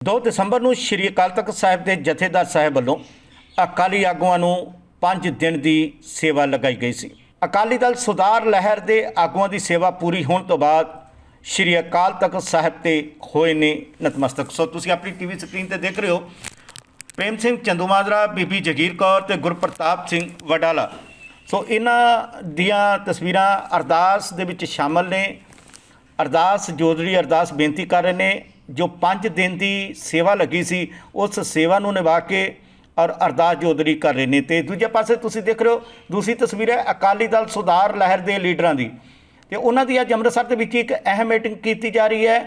2 ਦਸੰਬਰ ਨੂੰ ਸ਼੍ਰੀ ਅਕਾਲ ਤਖਤ ਸਾਹਿਬ ਦੇ ਜਥੇਦਾਰ ਸਾਹਿਬ ਵੱਲੋਂ ਅਕਾਲੀ ਆਗੂਆਂ ਨੂੰ 5 ਦਿਨ ਦੀ ਸੇਵਾ ਲਗਾਈ ਗਈ ਸੀ। ਅਕਾਲੀ ਦਲ ਸੁਧਾਰ ਲਹਿਰ ਦੇ ਆਗੂਆਂ ਦੀ ਸੇਵਾ ਪੂਰੀ ਹੋਣ ਤੋਂ ਬਾਅਦ ਸ਼੍ਰੀ ਅਕਾਲ ਤਖਤ ਸਾਹਿਬ ਤੇ ਹੋਏ ਨੇ ਨਤਮਸਤਕ। ਸੋ ਤੁਸੀਂ ਆਪਣੀ ਟੀਵੀ ਸਕਰੀਨ ਤੇ ਦੇਖ ਰਹੇ ਹੋ ਪ੍ਰੇਮ ਸਿੰਘ ਚੰਦੂਮਾਜਰਾ, ਬੀਬੀ ਜਗੀਰ ਕੌਰ ਤੇ ਗੁਰਪ੍ਰਤਾਪ ਸਿੰਘ ਵਡਾਲਾ। ਸੋ ਇਹਨਾਂ ਦੀਆਂ ਤਸਵੀਰਾਂ ਅਰਦਾਸ ਦੇ ਵਿੱਚ ਸ਼ਾਮਲ ਨੇ। ਅਰਦਾਸ ਜੋਦੜੀ ਅਰਦਾਸ ਬੇਨਤੀ ਕਰ ਰਹੇ ਨੇ। ਜੋ 5 ਦਿਨ ਦੀ ਸੇਵਾ ਲੱਗੀ ਸੀ, ਉਸ ਸੇਵਾ ਨੂੰ ਨਿਭਾ ਕੇ ਔਰ ਅਰਦਾਸ ਜੋਦੜੀ ਕਰ ਰਹੇ ਨੇ। ਤੇ ਦੂਜੇ ਪਾਸੇ ਤੁਸੀਂ ਦੇਖ ਰਹੇ ਹੋ, ਦੂਸਰੀ ਤਸਵੀਰ ਹੈ ਅਕਾਲੀ ਦਲ ਸੁਧਾਰ ਲਹਿਰ ਦੇ ਲੀਡਰਾਂ ਦੀ। ਤੇ ਉਹਨਾਂ ਦੀ ਅੱਜ ਅੰਮ੍ਰਿਤਸਰ ਦੇ ਵਿੱਚ ਇੱਕ ਅਹਿਮ ਮੀਟਿੰਗ ਕੀਤੀ ਜਾ ਰਹੀ ਹੈ।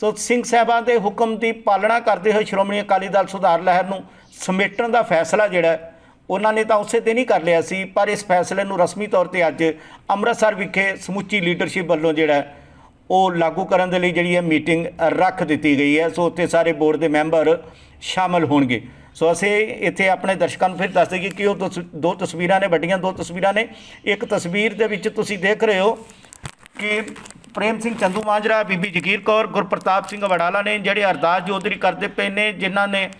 ਸੋ ਸਿੰਘ ਸਾਹਿਬਾਂ ਦੇ ਹੁਕਮ ਦੀ ਪਾਲਣਾ ਕਰਦੇ ਹੋਏ ਸ਼੍ਰੋਮਣੀ ਅਕਾਲੀ ਦਲ ਸੁਧਾਰ ਲਹਿਰ ਨੂੰ ਸਮੇਟਣ ਦਾ ਫੈਸਲਾ ਜਿਹੜਾ ਉਹਨਾਂ ਨੇ ਤਾਂ ਉਸੇ ਦਿਨ ਹੀ ਕਰ ਲਿਆ ਸੀ, ਪਰ ਇਸ ਫੈਸਲੇ ਨੂੰ ਰਸਮੀ ਤੌਰ ਤੇ ਅੱਜ ਅੰਮ੍ਰਿਤਸਰ ਵਿਖੇ ਸਮੁੱਚੀ ਲੀਡਰਸ਼ਿਪ ਵੱਲੋਂ ਜਿਹੜਾ ਉਹ ਲਾਗੂ ਕਰਨ ਦੇ ਲਈ ਜਿਹੜੀ ਹੈ ਮੀਟਿੰਗ ਰੱਖ ਦਿੱਤੀ ਗਈ ਹੈ। ਸੋ ਉੱਥੇ ਸਾਰੇ ਬੋਰਡ ਦੇ ਮੈਂਬਰ ਸ਼ਾਮਲ ਹੋਣਗੇ। ਸੋ ਅਸੀਂ ਇੱਥੇ ਆਪਣੇ ਦਰਸ਼ਕਾਂ ਨੂੰ ਫਿਰ ਦੱਸ ਦਈਏ ਕਿ ਉਹ ਤਸ- ਦੋ ਤਸਵੀਰਾਂ ਨੇ, ਵੱਡੀਆਂ ਦੋ ਤਸਵੀਰਾਂ ਨੇ। ਇੱਕ ਤਸਵੀਰ ਦੇ ਵਿੱਚ ਤੁਸੀਂ ਦੇਖ ਰਹੇ ਹੋ ਕਿ ਪ੍ਰੇਮ ਸਿੰਘ ਚੰਦੂ ਮਾਜਰਾ, ਬੀਬੀ ਜਗੀਰ ਕੌਰ, ਗੁਰਪ੍ਰਤਾਪ ਸਿੰਘ ਵੜਾਲਾ ਨੇ ਜਿਹੜੇ ਅਰਦਾਸ ਜੋਦਰੀ ਕਰਦੇ ਪਏ ਨੇ, ਜਿਨ੍ਹਾਂ ਨੇ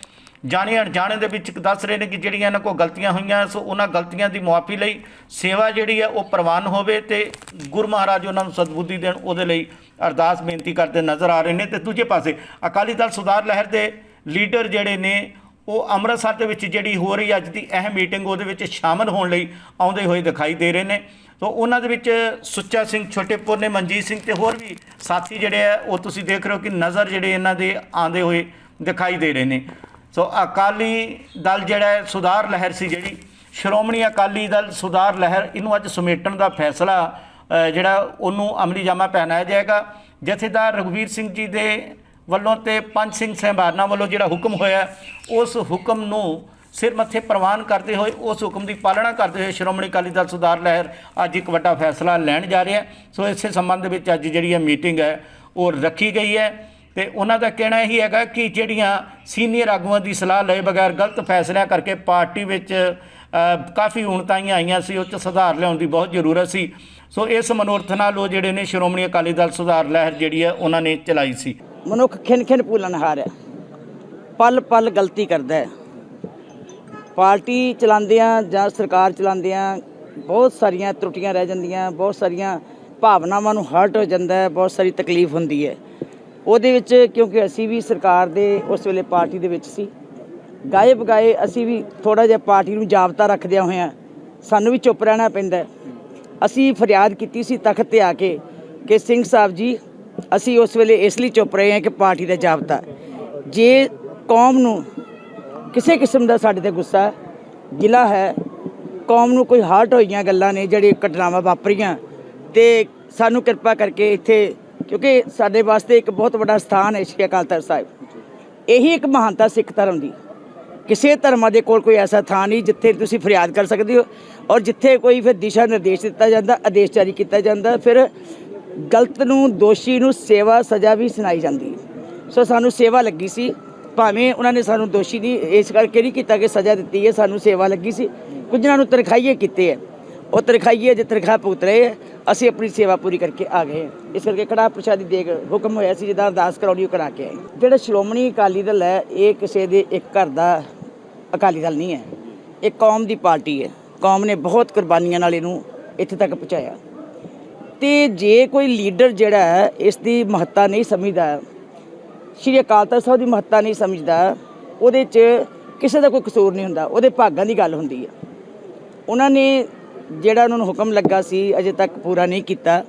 ਜਾਣੇ ਅਣਜਾਣੇ ਦੇ ਵਿੱਚ ਦੱਸ ਰਹੇ ਨੇ ਕਿ ਜਿਹੜੀਆਂ ਇਹਨਾਂ ਕੋਲ ਗਲਤੀਆਂ ਹੋਈਆਂ, ਸੋ ਉਹਨਾਂ ਗਲਤੀਆਂ ਦੀ ਮੁਆਫੀ ਲਈ ਸੇਵਾ ਜਿਹੜੀ ਹੈ ਉਹ ਪ੍ਰਵਾਨ ਹੋਵੇ ਤੇ ਗੁਰੂ ਮਹਾਰਾਜ ਉਹਨਾਂ ਨੂੰ ਸਤਬੁੱਧੀ ਦੇਣ, ਉਹਦੇ ਲਈ ਅਰਦਾਸ ਬੇਨਤੀ ਕਰਦੇ ਨਜ਼ਰ ਆ ਰਹੇ ਨੇ। ਤੇ ਦੂਜੇ ਪਾਸੇ ਅਕਾਲੀ ਦਲ ਸੁਧਾਰ ਲਹਿਰ ਦੇ ਲੀਡਰ ਜਿਹੜੇ ਨੇ, ਉਹ ਅੰਮ੍ਰਿਤਸਰ ਦੇ ਵਿੱਚ ਜਿਹੜੀ ਹੋ ਰਹੀ ਅੱਜ ਦੀ ਅਹਿਮ ਮੀਟਿੰਗ, ਉਹਦੇ ਵਿੱਚ ਸ਼ਾਮਲ ਹੋਣ ਲਈ ਆਉਂਦੇ ਹੋਏ ਦਿਖਾਈ ਦੇ ਰਹੇ ਨੇ। ਸੋ ਉਹਨਾਂ ਦੇ ਵਿੱਚ ਸੁੱਚਾ ਸਿੰਘ ਛੋਟੇਪੁਰ ਨੇ, ਮਨਜੀਤ ਸਿੰਘ ਤੇ ਹੋਰ ਵੀ ਸਾਥੀ ਜਿਹੜੇ ਆ, ਉਹ ਤੁਸੀਂ ਦੇਖ ਰਹੇ ਹੋ ਕਿ ਨਜ਼ਰ ਜਿਹੜੇ ਇਹਨਾਂ ਦੇ ਆਂਦੇ ਹੋਏ ਦਿਖਾਈ ਦੇ ਰਹੇ ਨੇ। ਸੋ ਅਕਾਲੀ ਦਲ ਜਿਹੜਾ ਸੁਧਾਰ ਲਹਿਰ ਸੀ ਜਿਹੜੀ। ਸ਼੍ਰੋਮਣੀ ਅਕਾਲੀ ਦਲ ਸੁਧਾਰ ਲਹਿਰ, ਇਹਨੂੰ ਅੱਜ ਸਮੇਟਣ ਦਾ ਫੈਸਲਾ ਜਿਹੜਾ ਉਹਨੂੰ ਅਮਲੀ ਜਾਮਾ ਪਹਿਨਾਇਆ ਜਾਏਗਾ। ਜਥੇਦਾਰ ਰਘਵੀਰ ਸਿੰਘ ਜੀ ਦੇ ਵੱਲੋਂ ਤੇ ਪੰਜ ਸਿੰਘ ਸਹਿਬਾਨਾਂ ਵੱਲੋਂ ਜਿਹੜਾ ਹੁਕਮ ਹੋਇਆ, ਉਸ ਹੁਕਮ ਨੂੰ ਸਿਰ ਮੱਥੇ ਪ੍ਰਵਾਨ ਕਰਦੇ ਹੋਏ, ਉਸ ਹੁਕਮ ਦੀ ਪਾਲਣਾ ਕਰਦੇ ਹੋਏ ਸ਼੍ਰੋਮਣੀ ਅਕਾਲੀ ਦਲ ਸੁਧਾਰ ਲਹਿਰ ਅੱਜ ਇੱਕ ਵੱਡਾ ਫੈਸਲਾ ਲੈਣ ਜਾ ਰਿਹਾ ਸੋ ਇਸੇ ਸੰਬੰਧ ਵਿੱਚ ਅੱਜ ਜਿਹੜੀ ਹੈ ਮੀਟਿੰਗ ਹੈ, ਉਹ ਰੱਖੀ ਗਈ ਹੈ। ਤੇ ਉਹਨਾਂ ਦਾ ਕਹਿਣਾ ਇਹੀ ਹੈਗਾ ਕਿ ਜਿਹੜੀਆਂ ਸੀਨੀਅਰ ਆਗੂਆਂ ਦੀ ਸਲਾਹ ਲਏ ਬਗੈਰ ਗਲਤ ਫੈਸਲਿਆਂ ਕਰਕੇ ਪਾਰਟੀ ਵਿੱਚ ਕਾਫੀ ਉਣਤਾਈਆਂ ਆਈਆਂ ਸੀ, ਉਹ 'ਚ ਸੁਧਾਰ ਲਿਆਉਣ ਦੀ ਬਹੁਤ ਜ਼ਰੂਰਤ ਸੀ। ਸੋ ਇਸ ਮਨੋਰਥ ਨਾਲ ਉਹ ਜਿਹੜੇ ਨੇ ਸ਼੍ਰੋਮਣੀ ਅਕਾਲੀ ਦਲ ਸੁਧਾਰ ਲਹਿਰ ਜਿਹੜੀ ਹੈ ਉਹਨਾਂ ਨੇ ਚਲਾਈ ਸੀ। ਮਨੁੱਖ ਖਿੰਨ ਖਿੰਨ ਭੁੱਲਣਹਾਰ ਹੈ। ਪਲ ਪਲ ਗਲਤੀ ਕਰਦਾ ਹੈ। ਪਾਰਟੀ ਚਲਾਉਂਦਿਆਂ ਜਾਂ ਸਰਕਾਰ ਚਲਾਉਂਦਿਆਂ ਬਹੁਤ ਸਾਰੀਆਂ ਤਰੁੱਟੀਆਂ ਰਹਿ ਜਾਂਦੀਆਂ, ਬਹੁਤ ਸਾਰੀਆਂ ਭਾਵਨਾਵਾਂ ਨੂੰ ਹਰਟ ਹੋ ਜਾਂਦਾ ਹੈ, ਬਹੁਤ ਸਾਰੀ ਤਕਲੀਫ ਹੁੰਦੀ ਹੈ। ਉਹਦੇ ਵਿੱਚ ਕਿਉਂਕਿ ਅਸੀਂ ਵੀ ਸਰਕਾਰ ਦੇ ਉਸ ਵੇਲੇ ਪਾਰਟੀ ਦੇ ਵਿੱਚ ਸੀ। ਗਾਏ ਬਗਾਏ ਅਸੀਂ ਵੀ ਥੋੜਾ ਜਿਹਾ ਪਾਰਟੀ ਨੂੰ ਜਾਬਤਾ ਰੱਖਦਿਆਂ ਹੋਇਆਂ ਸਾਨੂੰ ਵੀ ਚੁੱਪ ਰਹਿਣਾ ਪੈਂਦਾ ਅਸੀਂ ਫਰਿਆਦ ਕੀਤੀ ਸੀ ਤਖਤ ਤੇ ਆ ਕੇ ਕਿ ਸਿੰਘ ਸਾਹਿਬ ਜੀ ਅਸੀਂ ਉਸ ਵੇਲੇ ਇਸ ਲਈ ਚੁੱਪ ਰਹੇ ਹਾਂ ਕਿ ਪਾਰਟੀ ਦਾ ਜਾਬਤਾ ਜੇ ਕੌਮ ਨੂੰ ਕਿਸੇ ਕਿਸਮ ਦਾ ਸਾਡੇ ਤੇ ਗੁੱਸਾ ਹੈ, ਗਿਲਾ ਹੈ ਕੌਮ ਨੂੰ ਕੋਈ ਹਾਰਟ ਹੋਈਆਂ ਗੱਲਾਂ ਨੇ ਜਿਹੜੀ ਘਟਨਾਵਾਂ ਵਾਪਰੀਆਂ ਤੇ ਸਾਨੂੰ ਕਿਰਪਾ ਕਰਕੇ ਇੱਥੇ ਕਿਉਂਕਿ ਸਾਡੇ ਵਾਸਤੇ ਇੱਕ ਬਹੁਤ ਵੱਡਾ ਸਥਾਨ ਹੈ ਸ਼੍ਰੀ ਅਕਾਲ ਤਖਤ ਸਾਹਿਬ। ਇਹੀ ਇੱਕ ਮਹਾਨਤਾ ਸਿੱਖ ਧਰਮ ਦੀ। ਕਿਸੇ ਧਰਮਾਂ ਦੇ ਕੋਲ ਕੋਈ ਐਸਾ ਥਾਂ ਨਹੀਂ ਜਿੱਥੇ ਤੁਸੀਂ ਫਰਿਆਦ ਕਰ ਸਕਦੇ ਹੋ ਔਰ ਜਿੱਥੇ ਕੋਈ ਫਿਰ ਦਿਸ਼ਾ ਨਿਰਦੇਸ਼ ਦਿੱਤਾ ਜਾਂਦਾ, ਆਦੇਸ਼ ਜਾਰੀ ਕੀਤਾ ਜਾਂਦਾ, ਫਿਰ ਗਲਤ ਨੂੰ, ਦੋਸ਼ੀ ਨੂੰ ਸੇਵਾ, ਸਜ਼ਾ ਵੀ ਸੁਣਾਈ ਜਾਂਦੀ ਹੈ। ਸੋ ਸਾਨੂੰ ਸੇਵਾ ਲੱਗੀ ਸੀ। ਭਾਵੇਂ ਉਹਨਾਂ ਨੇ ਸਾਨੂੰ ਦੋਸ਼ੀ ਦੀ ਇਸ ਕਰਕੇ ਨਹੀਂ ਕੀਤਾ ਕਿ ਸਜ਼ਾ ਦਿੱਤੀ ਹੈ, ਸਾਨੂੰ ਸੇਵਾ ਲੱਗੀ ਸੀ। ਕੁਝਨਾਂ ਨੂੰ ਤਨਖਾਹੀਏ ਕੀਤੇ ਹੈ। ਉਹ ਤਨਖਾਹੀਏ ਜੇ ਤਨਖਾਹ ਭੁਗਤ ਰਹੇ ਅਸੀਂ ਆਪਣੀ ਸੇਵਾ ਪੂਰੀ ਕਰਕੇ ਆ ਗਏ ਇਸ ਕਰਕੇ ਕੜਾ ਪ੍ਰਸ਼ਾਦੀ ਦੇ ਹੁਕਮ ਹੋਇਆ ਸੀ, ਜਿੱਦਾਂ ਅਰਦਾਸ ਕਰਾਉਣੀ ਉਹ ਕਰਾ ਕੇ ਆਏ। ਜਿਹੜਾ ਸ਼੍ਰੋਮਣੀ ਅਕਾਲੀ ਦਲ ਹੈ, ਇਹ ਕਿਸੇ ਦੇ ਇੱਕ ਘਰ ਦਾ ਅਕਾਲੀ ਦਲ ਨਹੀਂ ਹੈ। ਇਹ ਕੌਮ ਦੀ ਪਾਰਟੀ ਹੈ। ਕੌਮ ਨੇ ਬਹੁਤ ਕੁਰਬਾਨੀਆਂ ਨਾਲ ਇਹਨੂੰ ਇੱਥੇ ਤੱਕ ਪਹੁੰਚਾਇਆ। ਤੇ ਜੇ ਕੋਈ ਲੀਡਰ ਜਿਹੜਾ ਹੈ, ਇਸ ਦੀ ਮਹੱਤਤਾ ਨਹੀਂ ਸਮਝਦਾ, ਸ਼੍ਰੀ ਅਕਾਲ ਤਖਤ ਸਾਹਿਬ ਦੀ ਮਹੱਤਤਾ ਨਹੀਂ ਸਮਝਦਾ, ਉਹਦੇ 'ਚ ਕਿਸੇ ਦਾ ਕੋਈ ਕਸੂਰ ਨਹੀਂ ਹੁੰਦਾ। ਉਹਦੇ ਭਾਗਾਂ ਦੀ ਗੱਲ ਹੁੰਦੀ ਹੈ। ਉਹਨਾਂ ਨੇ ਜਿਹੜਾ ਉਹਨਾਂ ਨੂੰ ਹੁਕਮ ਲੱਗਾ ਸੀ, ਅਜੇ ਤੱਕ ਪੂਰਾ ਨਹੀਂ ਕੀਤਾ।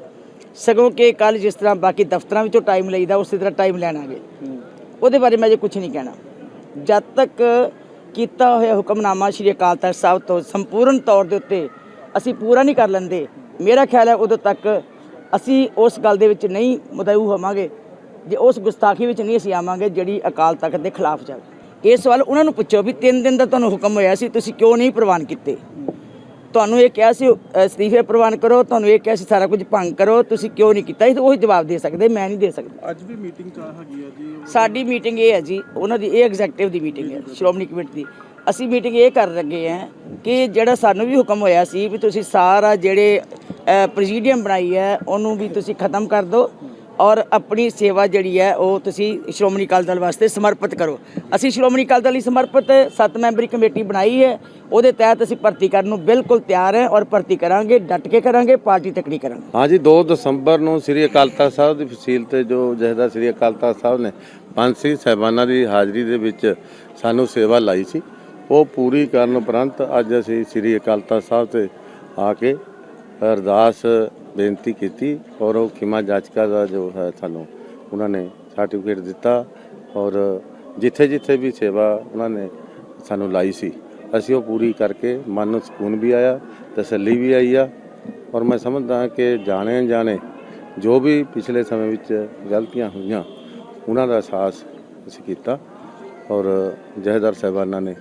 ਸਗੋਂ ਕਿ ਕੱਲ ਜਿਸ ਤਰ੍ਹਾਂ ਬਾਕੀ ਦਫ਼ਤਰਾਂ ਵਿੱਚੋਂ ਟਾਈਮ ਲਈਦਾ, ਉਸੇ ਤਰ੍ਹਾਂ ਟਾਈਮ ਲੈਣਾਗੇ ਉਹਦੇ ਬਾਰੇ ਮੈਂ ਅਜੇ ਕੁਝ ਨਹੀਂ ਕਹਿਣਾ। ਜਦ ਤੱਕ ਕੀਤਾ ਹੋਇਆ ਹੁਕਮਨਾਮਾ ਸ਼੍ਰੀ ਅਕਾਲ ਤਖਤ ਸਾਹਿਬ ਤੋਂ ਸੰਪੂਰਨ ਤੌਰ ਦੇ ਉੱਤੇ ਅਸੀਂ ਪੂਰਾ ਨਹੀਂ ਕਰ ਲੈਂਦੇ, ਮੇਰਾ ਖਿਆਲ ਹੈ ਉਦੋਂ ਤੱਕ ਅਸੀਂ ਉਸ ਗੱਲ ਦੇ ਵਿੱਚ ਨਹੀਂ ਮੁਦਊ ਹੋਵਾਂਗੇ, ਜੇ ਉਸ ਗੁਸਤਾਖੀ ਵਿੱਚ ਨਹੀਂ ਅਸੀਂ ਆਵਾਂਗੇ ਜਿਹੜੀ ਅਕਾਲ ਤਖਤ ਦੇ ਖਿਲਾਫ ਜਾਵੇ ਇਹ ਸਵਾਲ ਉਹਨਾਂ ਨੂੰ ਪੁੱਛੋ ਵੀ 3 ਦਿਨ ਦਾ ਤੁਹਾਨੂੰ ਹੁਕਮ ਹੋਇਆ ਸੀ, ਤੁਸੀਂ ਕਿਉਂ ਨਹੀਂ ਪ੍ਰਵਾਨ ਕੀਤੇ? ਤੁਹਾਨੂੰ ਇਹ ਕਿਹਾ ਸੀ ਅਸਤੀਫੇ ਪ੍ਰਵਾਨ ਕਰੋ ਤੁਹਾਨੂੰ ਇਹ ਕਿਹਾ ਸੀ ਸਾਰਾ ਕੁਝ ਭੰਗ ਕਰੋ ਤੁਸੀਂ ਕਿਉਂ ਨਹੀਂ ਕੀਤਾ? ਇਹ ਉਹੀ ਜਵਾਬ ਦੇ ਸਕਦੇ ਮੈਂ ਨਹੀਂ ਦੇ ਸਕਦਾ। ਅੱਜ ਵੀ ਮੀਟਿੰਗ ਚਾ ਹੈਗੀ ਆ ਜੀ? ਸਾਡੀ ਮੀਟਿੰਗ ਇਹ ਹੈ ਜੀ ਉਹਨਾਂ ਦੀ ਇਹ ਐਗਜ਼ੈਕਟਿਵ ਦੀ ਮੀਟਿੰਗ ਹੈ ਸ਼੍ਰੋਮਣੀ ਕਮੇਟੀ ਦੀ। ਅਸੀਂ ਮੀਟਿੰਗ ਇਹ ਕਰ ਲੱਗੇ ਹਾਂ ਕਿ ਜਿਹੜਾ ਸਾਨੂੰ ਵੀ ਹੁਕਮ ਹੋਇਆ ਸੀ ਵੀ ਤੁਸੀਂ ਸਾਰਾ ਜਿਹੜੇ ਪ੍ਰੈਜ਼ੀਡੀਅਮ ਬਣਾਈ ਹੈ ਉਹਨੂੰ ਵੀ ਤੁਸੀਂ ਖਤਮ ਕਰ ਦਿਓ। ਔਰ ਆਪਣੀ ਸੇਵਾ ਜਿਹੜੀ ਹੈ ਉਹ ਤੁਸੀਂ ਸ਼੍ਰੋਮਣੀ ਅਕਾਲੀ ਦਲ ਵਾਸਤੇ ਸਮਰਪਿਤ ਕਰੋ। ਅਸੀਂ ਸ਼੍ਰੋਮਣੀ ਅਕਾਲੀ ਦਲ ਲਈ ਸਮਰਪਿਤ ਸੱਤ ਮੈਂਬਰੀ ਕਮੇਟੀ ਬਣਾਈ ਹੈ। ਉਹਦੇ ਤਹਿਤ ਅਸੀਂ ਭਰਤੀ ਕਰਨ ਨੂੰ ਬਿਲਕੁਲ ਤਿਆਰ ਹੈ ਔਰ ਭਰਤੀ ਕਰਾਂਗੇ, ਡਟ ਕੇ ਕਰਾਂਗੇ, ਪਾਰਟੀ ਤੱਕੜੀ ਕਰਾਂਗੇ। ਹਾਂਜੀ 2 ਦਸੰਬਰ ਨੂੰ ਸ੍ਰੀ ਅਕਾਲ ਤਖਤ ਸਾਹਿਬ ਦੀ ਫਸੀਲ ਤੇ ਜੋ ਜਹਦਾ ਸ੍ਰੀ ਅਕਾਲ ਤਖਤ ਸਾਹਿਬ ਨੇ ਪੰਜ ਸਿੰਘ ਸਾਹਿਬਾਨਾਂ ਦੀ ਹਾਜ਼ਰੀ ਦੇ ਵਿੱਚ ਸਾਨੂੰ ਸੇਵਾ ਲਾਈ ਸੀ। ਉਹ ਪੂਰੀ ਕਰਨ ਉਪਰੰਤ ਅੱਜ ਅਸੀਂ ਸ੍ਰੀ ਅਕਾਲ ਤਖਤ ਸਾਹਿਬ ਤੇ ਆ ਕੇ ਅਰਦਾਸ ਬੇਨਤੀ ਕੀਤੀ ਔਰ ਉਹ ਖਿਮਾ ਜਾਚਕਾ ਦਾ ਜੋ ਹੈ ਸਾਨੂੰ ਉਹਨਾਂ ਨੇ ਸਰਟੀਫਿਕੇਟ ਦਿੱਤਾ ਔਰ ਜਿੱਥੇ ਜਿੱਥੇ ਵੀ ਸੇਵਾ ਉਹਨਾਂ ਨੇ ਸਾਨੂੰ ਲਾਈ ਸੀ, ਅਸੀਂ ਉਹ ਪੂਰੀ ਕਰਕੇ ਮਨ ਨੂੰ ਸਕੂਨ ਵੀ ਆਇਆ, ਤਸੱਲੀ ਵੀ ਆਈ ਆ ਔਰ ਮੈਂ ਸਮਝਦਾ ਹਾਂ ਕਿ ਜਾਣੇ ਜਾਣੇ ਜੋ ਵੀ ਪਿਛਲੇ ਸਮੇਂ ਵਿੱਚ ਗਲਤੀਆਂ ਹੋਈਆਂ, ਉਹਨਾਂ ਦਾ ਅਹਿਸਾਸ ਅਸੀਂ ਕੀਤਾ ਔਰ ਜਹੇਦਾਰ ਸਾਹਿਬਾਨਾਂ ਨੇ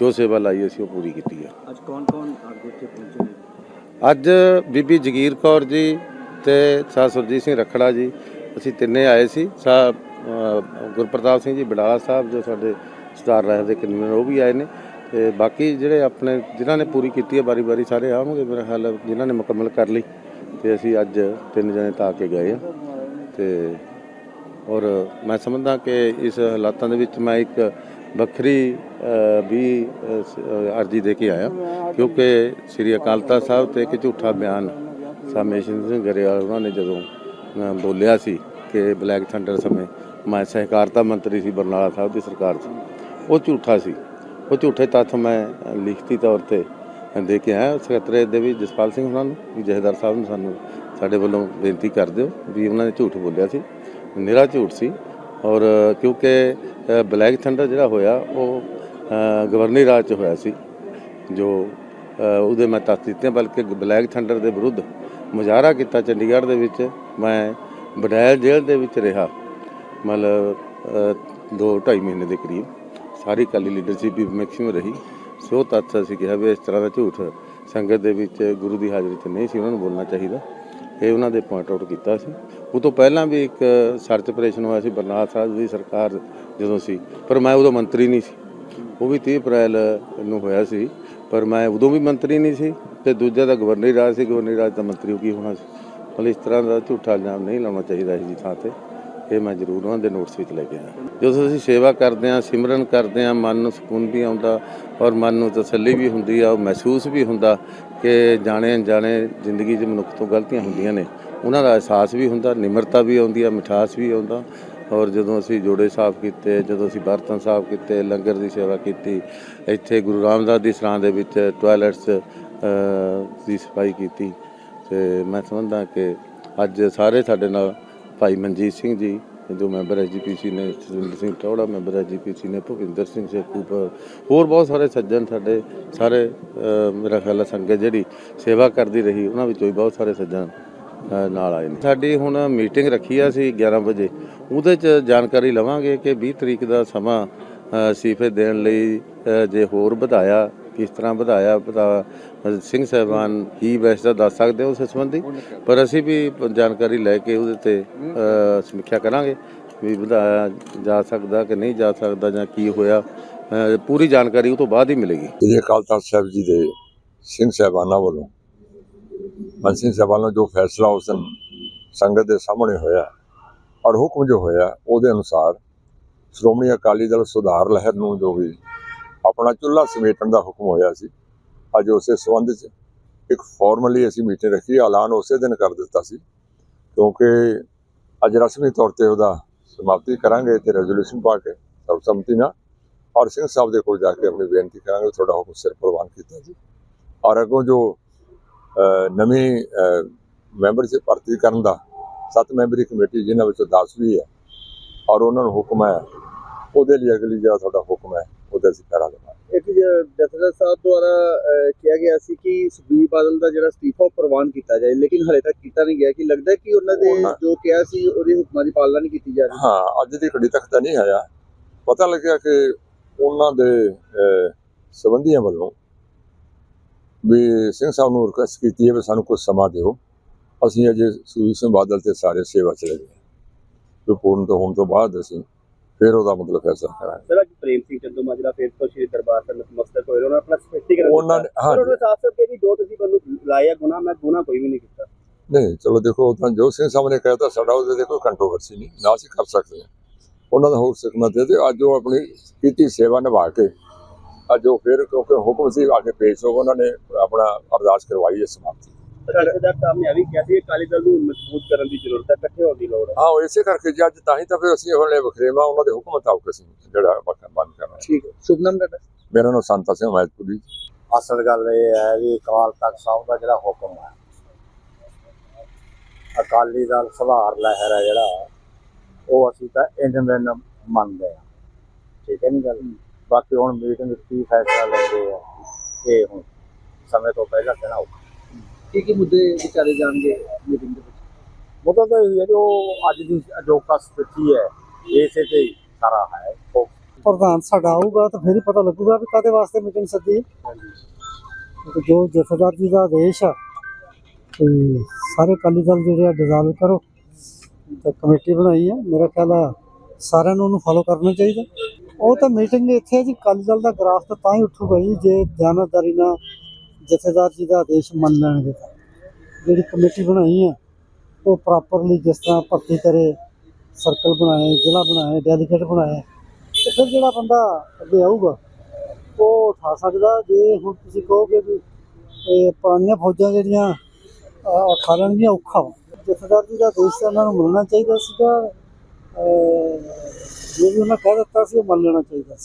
ਜੋ ਸੇਵਾ ਲਾਈ ਅਸੀਂ ਉਹ ਪੂਰੀ ਕੀਤੀ ਹੈ ਅੱਜ ਕੌਣ ਕੌਣ ਅੱਗੇ ਇੱਥੇ ਪਹੁੰਚੇ ਅੱਜ ਬੀਬੀ ਜਗੀਰ ਕੌਰ ਜੀ ਤੇ ਸਾ ਸੁਰਜੀਤ ਸਿੰਘ ਰਖੜਾ ਜੀ, ਅਸੀਂ ਤਿੰਨੇ ਆਏ ਸੀ। ਸਾ ਗੁਰਪ੍ਰਤਾਪ ਸਿੰਘ ਜੀ ਬਡਾਲਾ ਸਾਹਿਬ ਜੋ ਸਾਡੇ ਸਟਾਰ ਰਹਿ ਦੇ ਕਨਵੀਨਰ ਉਹ ਵੀ ਆਏ ਨੇ। ਤੇ ਬਾਕੀ ਜਿਹੜੇ ਆਪਣੇ, ਜਿਨ੍ਹਾਂ ਨੇ ਪੂਰੀ ਕੀਤੀ ਹੈ ਬਾਰੀ-ਬਾਰੀ ਸਾਰੇ ਆਉਣਗੇ, ਮੇਰਾ ਖਿਆਲ ਜਿਨ੍ਹਾਂ ਨੇ ਮੁਕੰਮਲ ਕਰ ਲਈ। ਤੇ ਅਸੀਂ ਅੱਜ ਤਿੰਨ ਜਣੇ ਤਾਂ ਆ ਕੇ ਗਏ ਆ ਤੇ, ਔਰ ਮੈਂ ਸਮਝਦਾ ਕਿ ਇਸ ਹਾਲਾਤਾਂ ਦੇ ਵਿੱਚ ਮੈਂ ਇੱਕ ਵੱਖਰੀ ਵੀ ਅਰਜੀ ਦੇ ਕੇ ਆਇਆ। ਕਿਉਂਕਿ ਸ੍ਰੀ ਅਕਾਲ ਤਖਤ ਸਾਹਿਬ ਤੇ ਇੱਕ ਝੂਠਾ ਬਿਆਨ ਸਾਮੇਸ਼ਨ ਸਿੰਘ ਗਰੇਵਾਲ ਉਹਨਾਂ ਨੇ ਜਦੋਂ ਬੋਲਿਆ ਸੀ ਕਿ ਬਲੈਕ ਥੰਡਰ ਸਮੇਂ ਮੈਂ ਸਹਿਕਾਰਤਾ ਮੰਤਰੀ ਸੀ, ਬਰਨਾਲਾ ਸਾਹਿਬ ਦੀ ਸਰਕਾਰ 'ਚ ਉਹ ਝੂਠਾ ਸੀ। ਉਹ ਝੂਠੇ ਤੱਥ ਮੈਂ ਲਿਖਤੀ ਤੌਰ ਤੇ ਦੇ ਕੇ ਆਇਆ। ਸਕੱਤਰੇ ਦੇ ਵੀ ਜਸਪਾਲ ਸਿੰਘ ਉਹਨਾਂ ਨੂੰ, ਵੀ ਜਹੇਦਾਰ ਸਾਹਿਬ ਨੂੰ ਸਾਨੂੰ ਸਾਡੇ ਵੱਲੋਂ ਬੇਨਤੀ ਕਰ ਦਿਓ ਵੀ ਉਹਨਾਂ ਨੇ ਝੂਠ ਬੋਲਿਆ ਸੀ। ਨਿਰਾ ਝੂਠ ਸੀ। ਔਰ ਕਿਉਂਕਿ ਬਲੈਕ ਥੰਡਰ ਜਿਹੜਾ ਹੋਇਆ ਉਹ ਅ, ਰਾਜ ਚ ਹੋਇਆ ਸੀ ਜੋ ਉਹਦੇ ਮੈਂ ਤੱਥ ਦਿੱਤੇ ਬਲਕਿ ਬਲੈਕ ਥੰਡਰ ਦੇ ਵਿਰੁੱਧ ਮੁਜ਼ਾਹਰਾ ਕੀਤਾ ਚੰਡੀਗੜ੍ਹ ਦੇ ਵਿੱਚ ਮੈਂ ਬਡੈਲ ਜੇਲ੍ਹ ਦੇ ਵਿੱਚ ਰਿਹਾ ਮਤਲਬ ਅ, ਦੋ ਢਾਈ ਮਹੀਨੇ ਦੇ ਕਰੀਬ ਸਾਰੀ ਅਕਾਲੀ ਲੀਡਰਸ਼ਿਪ ਵੀ ਮੈਕਸਿਮਮ ਰਹੀ ਸੋ ਤੱਥ ਅਸੀਂ ਕਿਹਾ ਵੀ ਇਸ ਤਰ੍ਹਾਂ ਦਾ ਝੂਠ ਸੰਗਤ ਦੇ ਵਿੱਚ ਗੁਰੂ ਦੀ ਹਾਜ਼ਰੀ 'ਚ ਨਹੀਂ ਸੀ ਉਹਨਾਂ ਨੂੰ ਬੋਲਣਾ ਚਾਹੀਦਾ। ਇਹ ਉਹਨਾਂ ਦੇ ਪੁਆਇੰਟ ਆਊਟ ਕੀਤਾ ਸੀ। ਉਹ ਤੋਂ ਪਹਿਲਾਂ ਵੀ ਇੱਕ ਸਰਚ ਆਪਰੇਸ਼ਨ ਹੋਇਆ ਸੀ ਬਰਨਾਲਾ ਸਾਹਿਬ ਦੀ ਸਰਕਾਰ ਜਦੋਂ ਸੀ, ਪਰ ਮੈਂ ਉਦੋਂ ਮੰਤਰੀ ਨਹੀਂ ਸੀ। ਉਹ ਵੀ 30 ਅਪ੍ਰੈਲ ਨੂੰ ਹੋਇਆ ਸੀ, ਪਰ ਮੈਂ ਉਦੋਂ ਵੀ ਮੰਤਰੀ ਨਹੀਂ ਸੀ ਤੇ ਦੂਜਾ ਦਾ ਗਵਰਨਰ ਰਾਜ ਸੀ। ਗਵਰਨਰੀ ਰਾਜ ਦਾ ਮੰਤਰੀ ਉਹ ਕੀ ਹੋਣਾ ਸੀ? ਮਤਲਬ ਇਸ ਤਰ੍ਹਾਂ ਦਾ ਝੂਠਾ ਇਲਜ਼ਾਮ ਨਹੀਂ ਲਾਉਣਾ ਚਾਹੀਦਾ ਇਸ ਦੀ ਥਾਂ ਤੇ। ਇਹ ਮੈਂ ਜ਼ਰੂਰ ਉਹਨਾਂ ਦੇ ਨੋਟਸ ਵਿੱਚ ਲੈ ਕੇ ਆਇਆ। ਜਦੋਂ ਅਸੀਂ ਸੇਵਾ ਕਰਦੇ ਹਾਂ, ਸਿਮਰਨ ਕਰਦੇ ਹਾਂ, ਮਨ ਨੂੰ ਸਕੂਨ ਵੀ ਆਉਂਦਾ ਔਰ ਮਨ ਨੂੰ ਤਸੱਲੀ ਵੀ ਹੁੰਦੀ ਆ, ਉਹ ਮਹਿਸੂਸ ਵੀ ਹੁੰਦਾ ਕਿ ਜਾਣੇ ਅਣਜਾਣੇ ਜ਼ਿੰਦਗੀ 'ਚ ਮਨੁੱਖ ਤੋਂ ਗਲਤੀਆਂ ਹੁੰਦੀਆਂ ਨੇ। ਉਹਨਾਂ ਦਾ ਅਹਿਸਾਸ ਵੀ ਹੁੰਦਾ, ਨਿਮਰਤਾ ਵੀ ਆਉਂਦੀ ਆ, ਮਿਠਾਸ ਵੀ ਆਉਂਦਾ। ਔਰ ਜਦੋਂ ਅਸੀਂ ਜੋੜੇ ਸਾਫ਼ ਕੀਤੇ, ਜਦੋਂ ਅਸੀਂ ਬਰਤਨ ਸਾਫ਼ ਕੀਤੇ, ਲੰਗਰ ਦੀ ਸੇਵਾ ਕੀਤੀ, ਇੱਥੇ ਗੁਰੂ ਰਾਮਦਾਸ ਦੀ ਸਰਾਂ ਦੇ ਵਿੱਚ ਟਾਇਲਟਸ ਦੀ ਸਫ਼ਾਈ ਕੀਤੀ। ਤੇ ਮੈਂ ਸਮਝਦਾ ਕਿ ਅੱਜ ਸਾਰੇ ਸਾਡੇ ਨਾਲ ਭਾਈ ਮਨਜੀਤ ਸਿੰਘ ਜੀ ਜੋ ਮੈਂਬਰ ਐਸਜੀਪੀਸੀ ਨੇ ਸੁਰਿੰਦਰ ਸਿੰਘ ਟੌੜਾ ਮੈਂਬਰ ਐਸਜੀਪੀਸੀ ਨੇ ਭੁਪਿੰਦਰ ਸਿੰਘ ਸੇਖੂਪ ਹੋਰ ਬਹੁਤ ਸਾਰੇ ਸੱਜਣ ਸਾਡੇ ਸਾਰੇ ਅ, ਮੇਰਾ ਖਿਆਲ ਸੰਗਤ ਜਿਹੜੀ ਸੇਵਾ ਕਰਦੀ ਰਹੀ ਉਹਨਾਂ ਵਿੱਚੋਂ ਵੀ ਬਹੁਤ ਸਾਰੇ ਸੱਜਣ ਨਾਲ ਆਏ ਨੇ। ਸਾਡੀ ਹੁਣ ਮੀਟਿੰਗ ਰੱਖੀ ਆ ਸੀ 11 ਵਜੇ ਉਹਦੇ ਚ ਜਾਣਕਾਰੀ ਲਵਾਂਗੇ ਕਿ 20 ਤਰੀਕ ਦਾ ਸਮਾਂ ਅ, ਦੇਣ ਲਈ ਜੇ ਹੋਰ ਵਧਾਇਆ ਕਿਸ ਤਰ੍ਹਾਂ ਵਧਾਇਆ ਪਤਾ ਸਿੰਘ ਸਾਹਿਬਾਨ ਹੀ ਵੈਸੇ ਦੱਸ ਸਕਦੇ ਉਸ ਸੰਬੰਧੀ, ਪਰ ਅਸੀਂ ਵੀ ਜਾਣਕਾਰੀ ਲੈ ਕੇ ਉਹਦੇ ਤੇ ਸਮੀਖਿਆ ਕਰਾਂਗੇ ਵੀ ਵਧਾਇਆ ਜਾ ਸਕਦਾ ਕਿ ਨਹੀਂ ਜਾ ਸਕਦਾ ਜਾਂ ਕੀ ਹੋਇਆ। ਪੂਰੀ ਜਾਣਕਾਰੀ ਉਹ ਤੋਂ ਬਾਅਦ ਹੀ ਮਿਲੇਗੀ। ਸ੍ਰੀ ਅਕਾਲ ਤਖਤ ਸਾਹਿਬ ਜੀ ਦੇ ਸਿੰਘ ਸਾਹਿਬਾਨਾਂ ਵੱਲੋਂ। ਮਨ ਸਿੰਘ ਸਾਹਿਬਾਨ ਨੂੰ ਜੋ ਫੈਸਲਾ ਉਸ ਦਿਨ ਸੰਗਤ ਦੇ ਸਾਹਮਣੇ ਹੋਇਆ ਔਰ ਹੁਕਮ ਜੋ ਹੋਇਆ ਉਹਦੇ ਅਨੁਸਾਰ ਸ਼੍ਰੋਮਣੀ ਅਕਾਲੀ ਦਲ ਸੁਧਾਰ ਲਹਿਰ ਨੂੰ ਜੋ ਵੀ ਆਪਣਾ ਚੁੱਲ੍ਹਾ ਸਮੇਟਣ ਦਾ ਹੁਕਮ ਹੋਇਆ ਸੀ। ਅੱਜ ਉਸੇ ਸੰਬੰਧ 'ਚ ਇੱਕ ਫਾਰਮਲੀ ਅਸੀਂ ਮੀਟਿੰਗ ਰੱਖੀ, ਐਲਾਨ ਉਸੇ ਦਿਨ ਕਰ ਦਿੱਤਾ ਸੀ। ਕਿਉਂਕਿ ਅੱਜ ਰਸਮੀ ਤੌਰ ਤੇ ਉਹਦਾ ਸਮਾਪਤੀ ਕਰਾਂਗੇ ਤੇ ਰੈਜ਼ੋਲੂਸ਼ਨ ਪਾ ਕੇ ਸਰਬਸੰਮਤੀ ਨਾਲ ਔਰ ਸਿੰਘ ਸਾਹਿਬ ਦੇ ਕੋਲ ਜਾ ਕੇ ਆਪਣੀ ਬੇਨਤੀ ਕਰਾਂਗੇ, ਤੁਹਾਡਾ ਹੁਕਮ ਸਿਰ ਪ੍ਰਵਾਨ ਕੀਤਾ ਜੀ। ਔਰ ਅੱਗੋਂ ਜੋ ਨਵੀਂ ਮੈਂਬਰਸ਼ਿਪ ਭਰਤੀ ਕਰਨ ਦਾ ਸੱਤ ਮੈਂਬਰੀ ਕਮੇਟੀ ਜਿਹਨਾਂ ਵਿੱਚੋਂ 10 ਵੀ ਹੈ ਔਰ ਉਹਨਾਂ ਨੂੰ ਹੁਕਮ ਹੈ, ਉਹਦੇ ਲਈ ਅਗਲੀ ਜਿਹੜਾ ਤੁਹਾਡਾ ਹੁਕਮ ਹੈ ਉਹਦੇ ਅਸੀਂ ਪੈਰਾ ਦੇਵਾਂਗੇ ਇੱਕ ਜਥੇਦਾਰ ਸਾਹਿਬ ਦੁਆਰਾ ਕਿਹਾ ਗਿਆ ਸੀ ਕਿ ਸੁਖਬੀਰ ਬਾਦਲ ਦਾ ਜਿਹੜਾ ਅਸਤੀਫਾ ਪ੍ਰਵਾਨ ਕੀਤਾ ਜਾਏ ਲੇਕਿਨ ਹਲੇ ਤੱਕ ਕੀਤਾ ਨਹੀਂ ਗਿਆ। ਕਿ ਲੱਗਦਾ ਕਿ ਉਹਨਾਂ ਦੇ ਜੋ ਕਿਹਾ ਸੀ ਉਹਦੇ ਹੁਕਮਾਂ ਦੀ ਪਾਲਣਾ ਨਹੀਂ ਕੀਤੀ ਜਾ ਰਹੀ? ਹਾਂ ਅੱਜ ਦੀ ਘੜੀ ਤੱਕ ਤਾਂ ਨਹੀਂ ਆਇਆ। ਪਤਾ ਲੱਗਿਆ ਕਿ ਉਹਨਾਂ ਦੇ ਸੰਬੰਧੀਆਂ ਵੱਲੋਂ ਵੀ ਸਿੰਘ ਸਾਹਿਬ ਨੂੰ ਰਿਕੁਐਸਟ ਕੀਤੀ ਹੈ ਵੀ ਸਾਨੂੰ ਕੁਝ ਸਮਾਂ ਦਿਓ। ਅਸੀਂ ਅਜੇ ਸੁਖਬੀਰ ਸਿੰਘ ਬਾਦਲ ਤੇ ਸਾਰੇ ਸੇਵਾ ਚ ਲੱਗੇ ਹਾਂ। ਰਿਪੋਰਟ ਤੋਂ ਹੋਣ ਤੋਂ ਬਾਅਦ ਅਸੀਂ ਫਿਰ ਉਹਦਾ ਮਤਲਬ ਫੈਸਲਾ ਕਰਾਂਗੇ। ਸਰ ਅੱਜ ਪ੍ਰੇਮ ਸਿੰਘ ਚੰਦੂ ਮਾਜਰਾ ਫੇਰ ਤੋਂ ਸ਼੍ਰੀ ਦਰਬਾਰ ਸਾਹਿਬ ਨਤਮਸਤਕ ਹੋਏ ਉਹਨਾਂ ਨੇ ਆਪਣਾ ਸਪਸ਼ਟੀਕਰਨ ਉਹਨਾਂ ਨੇ-। ਹਾਂ ਉਹਨਾਂ ਨੇ ਸਾਫ਼ ਸਾਫ਼ ਕਿਹਾ ਜੋ ਤੁਸੀਂ ਮੈਨੂੰ ਲਾਇਆ ਗੁਨਾਹ ਮੈਂ ਗੁਨਾਹ ਕੋਈ ਵੀ ਨਹੀਂ ਕੀਤਾ। ਨਹੀਂ ਚਲੋ ਦੇਖੋ ਤਾਂ ਜੋ ਸਿੰਘ ਸਾਹਿਬ ਨੇ ਕਹਿਤਾ ਸਾਡਾ ਉਹਦੇ ਤੇ ਕੋਈ ਕੰਟਰੋਵਰਸੀ ਨਹੀਂ ਨਾ ਅਸੀਂ ਕਰ ਸਕਦੇ ਹਾਂ। ਉਹਨਾਂ ਦਾ ਹੋਰ ਸਿੱਖਣਾ ਤੇ ਅੱਜ ਉਹ ਆਪਣੀ ਕੀਤੀ ਸੇਵਾ ਨਿਭਾ ਕੇ ਅੱਜ ਉਹ ਫਿਰ ਕਿਉਂਕਿ ਹੁਕਮ ਸੀ ਆ ਕੇ ਪੇਸ਼ ਹੋ ਉਹਨਾਂ ਨੇ ਆਪਣਾ ਅਰਦਾਸ ਕਰਵਾਈ ਹੈ ਸਮਾਪਤੀ। ਜਥੇਦਾਰ ਸਾਹਿਬ ਨੇ ਇਹ ਵੀ ਕਿਹਾ ਸੀ ਅਕਾਲੀ ਦਲ ਨੂੰ ਮਜ਼ਬੂਤ ਕਰਨ ਦੀ ਜ਼ਰੂਰਤ ਹੈ ਇਕੱਠੇ ਹੋਣ ਦੀ ਲੋੜ ਹੈ। ਹਾਂ ਉਹ ਇਸੇ ਕਰਕੇ ਜੀ ਅੱਜ ਤਾਂ ਹੀ ਤਾਂ ਫਿਰ ਅਸੀਂ ਉਹਨੇ ਵਖਰੇਵਾ ਉਹਨਾਂ ਦੇ ਹੁਕਮ ਮੁਤਾਬਕ ਅਸੀਂ ਜਿਹੜਾ ਵਕਤ ਬੰਦ ਕਰ ਰਹੇ ਹਾਂ। ਠੀਕ ਹੈ। ਸ਼ੁਭ ਨਾਮ ਤੁਹਾਡਾ? ਮੇਰਾ ਨਾਮ ਸੰਤਾ ਸਿੰਘ ਮੈਤਪੁਰੀ ਅਸਲ ਗੱਲ ਇਹ ਹੈ ਵੀ ਅਕਾਲ ਤਖਤ ਸਾਹਿਬ ਦਾ ਜਿਹੜਾ ਹੁਕਮ ਹੈ ਅਕਾਲੀ ਦਲ ਸੁਧਾਰ ਲਹਿਰ ਹੈ ਜਿਹੜਾ ਉਹ ਅਸੀਂ ਤਾਂ ਇੰਜ ਦਿਨ ਮੰਨਦੇ ਆ ਠੀਕ ਹੈ ਨਹੀਂ ਗੱਲ? ਬਾਕੀ ਹੁਣ ਮੀਟਿੰਗ ਕੀ ਫੈਸਲਾ ਲੈਂਦੇ ਆ ਇਹ ਹੁਣ ਸਮੇਂ ਤੋਂ ਪਹਿਲਾਂ ਕਹਿਣਾ ਕੀ ਕੀ ਮੁੱਦੇ ਵਿਚਾਰੇ ਜਾਣਗੇ ਮੀਟਿੰਗ ਦੇ ਵਿੱਚ? ਮੁੱਦਾ ਤਾਂ ਇਹ ਹੈ ਕਿ ਉਹ ਅੱਜ ਦੀ ਅਜੋਕਾ ਸਥਿਤੀ ਹੈ ਇਸੇ ਤੇ ਹੀ ਸਾਰਾ ਹੈ। ਪ੍ਰਧਾਨ ਸਾਡਾ ਆਊਗਾ ਤਾਂ ਫਿਰ ਹੀ ਪਤਾ ਲੱਗੂਗਾ ਵੀ ਕਾਦੇ ਵਾਸਤੇ ਮੀਟਿੰਗ ਸੱਦੀ। ਹੈ ਜੋ ਜਥੇਦਾਰ ਜੀ ਦਾ ਆਦੇਸ਼ ਆ ਤੇ ਸਾਰੇ ਅਕਾਲੀ ਦਲ ਜਿਹੜੇ ਆ ਡਿਜ਼ਾਲਵ ਕਰੋ। ਤੇ ਕਮੇਟੀ ਬਣਾਈ ਹੈ ਮੇਰਾ ਖਿਆਲ ਆ ਸਾਰਿਆਂ ਨੂੰ ਉਹਨੂੰ ਫੋਲੋ ਕਰਨਾ ਚਾਹੀਦਾ। ਉਹ ਤਾਂ ਮੀਟਿੰਗ ਇੱਥੇ ਜੀ ਅਕਾਲੀ ਦਲ ਦਾ ਗ੍ਰਾਫ ਤਾਂ ਤਾਂ ਹੀ ਉੱਠੂਗਾ ਜੀ ਜੇ ਦਿਆਨਤਦਾਰੀ ਨਾਲ ਜਥੇਦਾਰ ਜੀ ਦਾ ਆਦੇਸ਼ ਮੰਨ ਲੈਣਗੇ। ਤਾਂ ਜਿਹੜੀ ਕਮੇਟੀ ਬਣਾਈ ਆ ਉਹ ਪ੍ਰੋਪਰਲੀ ਜਿਸ ਤਰ੍ਹਾਂ ਭਰਤੀ ਕਰੇ ਸਰਕਲ ਬਣਾਏ, ਜ਼ਿਲ੍ਹਾ ਬਣਾਏ ਡੈਲੀਗੇਟ ਬਣਾਏ, ਤੇ ਫਿਰ ਜਿਹੜਾ ਬੰਦਾ ਅੱਗੇ ਆਊਗਾ, ਉਹ ਉਠਾ ਸਕਦਾ। ਜੇ ਹੁਣ ਤੁਸੀਂ ਕਹੋਗੇ ਵੀ ਇਹ ਪੁਰਾਣੀਆਂ ਫੌਜਾਂ ਜਿਹੜੀਆਂ ਉਠਾ ਲੈਣਗੀਆਂ, ਔਖਾ ਵਾ। ਜਥੇਦਾਰ ਜੀ ਦਾ ਦੇਸ਼ ਉਹਨਾਂ ਨੂੰ ਮੰਨਣਾ ਚਾਹੀਦਾ ਸੀਗਾ। ਜੋ ਵੀ ਉਹਨਾਂ ਕਹਿ ਦਿੱਤਾ ਸੀ, ਉਹ ਮੰਨ ਲੈਣਾ ਚਾਹੀਦਾ ਸੀ।